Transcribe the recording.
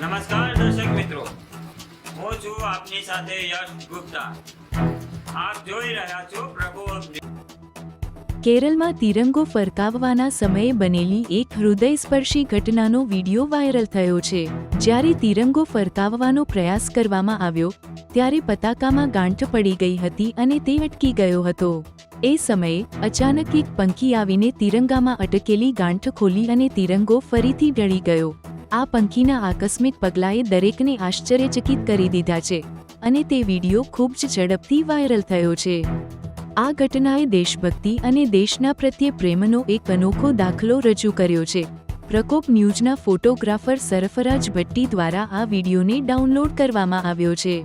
નમસ્કાર દર્શક મિત્રો. હું છું આપની સાથે યશ ગુપ્તા. આપ જોઈ રહ્યા છો પ્રભુ કેરળમાં તિરંગો ફરકાવવાના સમયે બનેલી એક હૃદયસ્પર્શી ઘટનાનો વિડિયો વાયરલ થયો છે. જ્યારે તિરંગો ફરકાવવાનો પ્રયાસ કરવામાં આવ્યો, ત્યારે પતાકામાં ગાંઠ પડી ગઈ હતી અને તે અટકી ગયો હતો. એ સમયે અચાનક એક પંખી આવીને તિરંગામાં અટકેલી ગાંઠ ખોલી અને તિરંગો ફરીથી ઢળી ગયો. આ પંખીના આકસ્મિક પગલાએ દરેકને આશ્ચર્યચકિત કરી દીધા છે અને તે વિડિયો ખૂબ જ ઝડપથી વાયરલ થયો છે. આ ઘટનાએ દેશભક્તિ અને દેશના પ્રત્યે પ્રેમનો એક અનોખો દાખલો રજૂ કર્યો છે. પ્રકોપ ન્યૂઝના ફોટોગ્રાફર સરફરાજ ભટ્ટી દ્વારા આ વિડીયોને ડાઉનલોડ કરવામાં આવ્યો છે.